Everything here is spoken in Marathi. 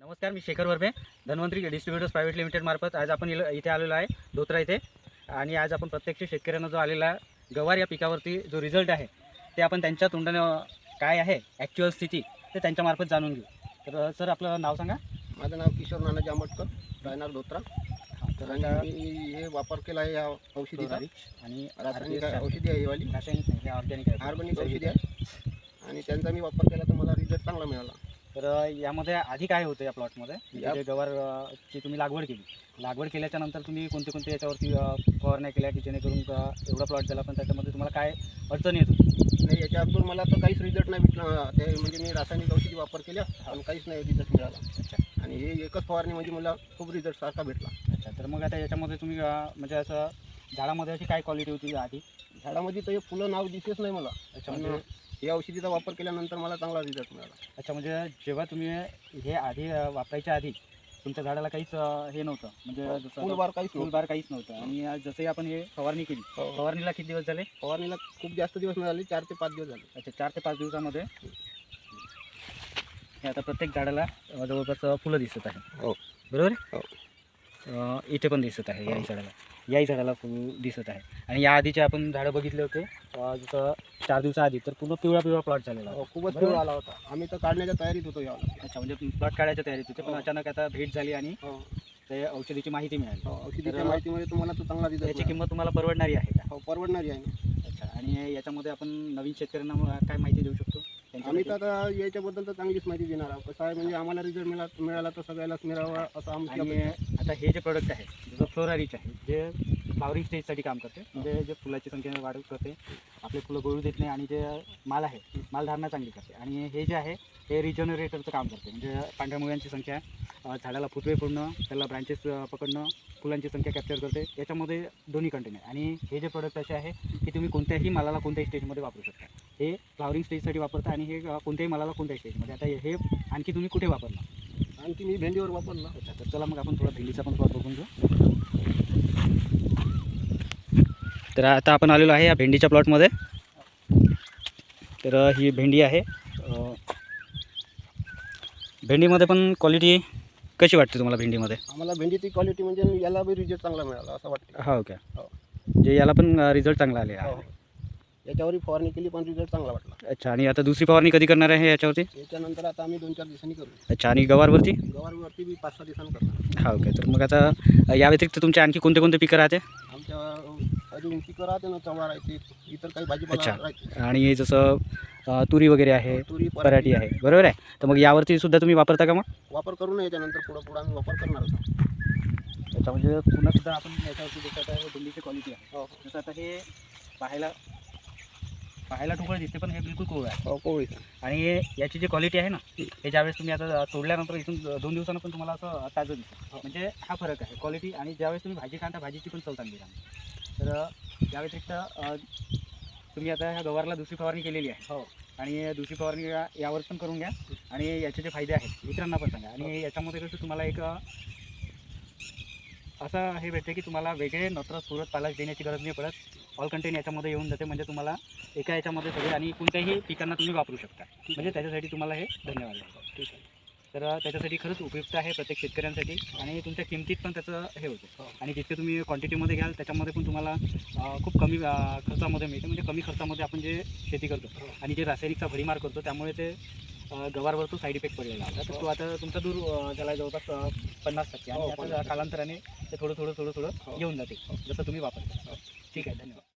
नमस्कार मी Shekhar Varme Dhanvantari distributors private limited मार्फत आज आपण इथे आलेलो आहे धोत्रा इथे. आणि आज आपण प्रत्यक्ष शेतकऱ्यांना जो आलेला गवार या पिकावरती जो रिझल्ट आहे ते आपण त्यांच्या तोंडाने काय आहे ॲक्च्युअल स्थिती ते त्यांच्यामार्फत जाणून घेऊ. तर सर आपलं नाव सांगा. माझं नाव किशोर नानाजी आंबटकर राहणार धोत्रा. तर हे वापर केला आहे या औषधीचा आणि रासायनिक औषधी आहे वाली. रासायनिक ऑर्गॅनिक आहे. ऑर्गॅनिक औषधी आहे. आणि त्यांचा मी वापर केला तर मला रिझल्ट चांगला मिळाला. तर यामध्ये आधी काय होतं या प्लॉटमध्ये या- जे गवार अ, ची तुम्ही लागवड केली. लागवड केल्याच्यानंतर तुम्ही कोणते कोणते याच्यावरती अ, फवारण्या केल्या की जेणेकरून अ, एवढा प्लॉट झाला पण त्याच्यामध्ये तुम्हाला काय अडचण येत होती? नाही याच्या अगोदर मला तर काहीच रिझल्ट नाही भेटला. ते म्हणजे मी रासायनिक औषधी वापर केल्या पण काहीच नाही रिझल्ट मिळाला. अच्छा. आणि हे एकच फवारणी म्हणजे मला खूप रिझल्ट सारखा भेटला. अच्छा तर मग आता याच्यामध्ये तुम्ही अ, म्हणजे असं झाडामध्ये अशी काय क्वालिटी होती आधी? झाडामध्ये तर हे फुलं नाव दिसेच नाही मला. अच्छा म्हणजे या औषधीचा वापर केल्यानंतर मला चांगला रिझल्ट मिळाला. अच्छा म्हणजे जेव्हा तुम्ही हे आधी अ, वापरायच्या आधी तुमच्या झाडाला काहीच अ, हे नव्हतं. म्हणजे जसं फुलबार काहीच. फुलबार काहीच नव्हतं. आणि आज जसंही आपण हे फवारणी केली हो. फवारणीला किती दिवस झाले? फवारणीला खूप जास्त दिवस मिळाले चार ते पाच दिवस झाले. अच्छा चार ते पाच दिवसामध्ये? हे आता प्रत्येक झाडाला अ, जवळपास अ, फुलं दिसत आहे हो. बरोबर? हो. अ, इथे पण दिसत आहे याही झाडाला. याही झाडाला फुल दिसत आहे. आणि या आधीचे आपण झाडं बघितले होते अ, जसं चार दिवसाआधी तर पूर्ण पिवळा पिवळा प्लॉट झालेला हो, होता. खूपच. पिवळा आला होता आम्ही तर काढण्याच्या तयारीत होतो यावेळेला अच्छा म्हणजे प्लॉट काढायच्या तयारीत होते पण हो. अचानक आता भेट झाली आणि हो. ते औषधीची माहिती मिळाली हो, औषधीच्या तर- माहितीमध्ये तुम्हाला तो चांगला रिझल्ट याची किंमत तुम्हाला परवडणारी आहे का हो परवडणारी आहे अच्छा आणि याच्यामध्ये आपण नवीन शेतकऱ्यांना काय माहिती देऊ शकतो आम्ही? तर आता याच्याबद्दल तर चांगलीच माहिती देणार आहोत. कसं आहे म्हणजे आम्हाला रिझल्ट मिळाला मिळाला तर सगळ्यालाच मिळावा असं आमची आणि. आता हे जे प्रोडक्ट आहे जसं फ्लोरारीच आहे जे फ्लावरिंग स्टेजसाठी काम करते म्हणजे जे फुलाची संख्या वाढ करते आपले फुलं गळू देत नाही आणि जे माल आहे मालधारणा चांगली करते. आणि हे जे आहे हे रिजनरेटरचं काम करते. म्हणजे पांढऱ्या मुळ्यांची संख्या अ, झाडाला फुटवे फोडणं त्याला ब्रांचेस पकडणं फुलांची संख्या कॅप्चर करते. याच्यामध्ये दोन्ही कंटेन आहे. आणि हे जे प्रोडक्ट असे आहे की तुम्ही कोणत्याही मालाला कोणत्याही स्टेजमध्ये वापरू शकता. हे फ्लावरिंग स्टेजसाठी वापरता आणि हे कोणत्याही मालाला कोणत्याही स्टेजमध्ये आता हे आणखी तुम्ही कुठे वापरणार? आणखी मी भेंडीवर वापरला अच्छा तर चला मग आपण थोडा भेंडीचा पण प्लॉट बघून घेऊ. तर आता आपण आलेलो आहे या भेंडीच्या प्लॉटमध्ये तर ही भेंडी आहे. भेंडीमध्ये पण क्वालिटी कशी वाटते तुम्हाला भेंडीमध्ये? आम्हाला भेंडीची क्वालिटी म्हणजे याला बी रिझल्ट चांगला मिळाला असं वाटतं. हो का? हो. जे याला पण रिझल्ट चांगला आले हो. याच्यावरही फवारणी केली पण रिझल्ट चांगला वाटला. अच्छा आणि आता दुसरी फवारणी कधी करणार आहे याच्यावरती? याच्यानंतर आता आम्ही दोन चार दिवसांनी करू. अच्छा आणि गवारवरती? गवारवरती बी पाच सहा दिवसांनी करणार. हा ओके. तर मग आता या व्यतिरिक्त तुमचे आणखी कोणते कोणते पिकं राहते? आमच्या अजून पिकं राहते ना चवळा राहते इतर काही भाजीपाला अच्छा. आणि जसं तुरी वगैरे आहे तुरी पराठी. आहे. बरोबर आहे? तर मग यावरती सुद्धा तुम्ही वापरता का मग? वापर करू नये याच्यानंतर पुढं पुढं आम्ही वापर करणार आहोत. त्याच्या म्हणजे पुन्हा सुद्धा आपण याच्यावरती जसं आता भेंडीची क्वालिटी आहे. हो. जसं आता हे पाहायला पाहायला ठोकळ दिसते पण हे बिलकुल कोवळ आहे. हो कोवळी. आणि हे याची जी क्वालिटी आहे ना हे ज्यावेळेस तुम्ही आता तोडल्यानंतर इथून दोन दिवसानं पण तुम्हाला असं ताजं दिसतं. म्हणजे हा फरक आहे क्वालिटी आणि ज्यावेळेस तुम्ही भाजी खाता भाजीची पण चव चांगली राहते. तर या व्यतिरिक्त तुम्ही आता ह्या गवारला दुसरी फवारणी केलेली आहे. हो. आणि दुसरी फवारणी यावर पण करून घ्या. आणि याचे जे फायदे आहेत मित्रांना पण सांगा. आणि याच्यामध्ये कसं तुम्हाला एक असं हे भेटते की तुम्हाला वेगळे नत्र सुरत पालाश देण्याची गरज नाही पडत. ऑल कंटेन याच्यामध्ये येऊन जाते. म्हणजे तुम्हाला एका याच्यामध्ये सगळे आणि कोणत्याही पिकांना तुम्ही वापरू शकता. म्हणजे त्याच्यासाठी तुम्हाला हे धन्यवाद ठीक आहे. तर त्याच्यासाठी खरंच उपयुक्त आहे प्रत्येक शेतकऱ्यांसाठी आणि तुमच्या किमतीत पण त्याचं हे होतं. आणि जितके तुम्ही क्वांटिटीमध्ये घ्याल त्याच्यामध्ये पण तुम्हाला खूप कमी खर्चामध्ये मिळते. म्हणजे कमी खर्चामध्ये आपण जे शेती करतो आणि जे रासायनिकचा भडीमार करतो त्यामुळे ते अ, गवारवर तो साईड इफेक्ट पडलेला होता तर तो आता तुमचा दूर त्याला जवळपास पन्नास टक्के. हो, आणि आता पन्नास. कालांतराने ते थोडं थोडं थोडं थोडं हो. येऊन जाते. जसं तुम्ही वापरता. ठीक आहे धन्यवाद.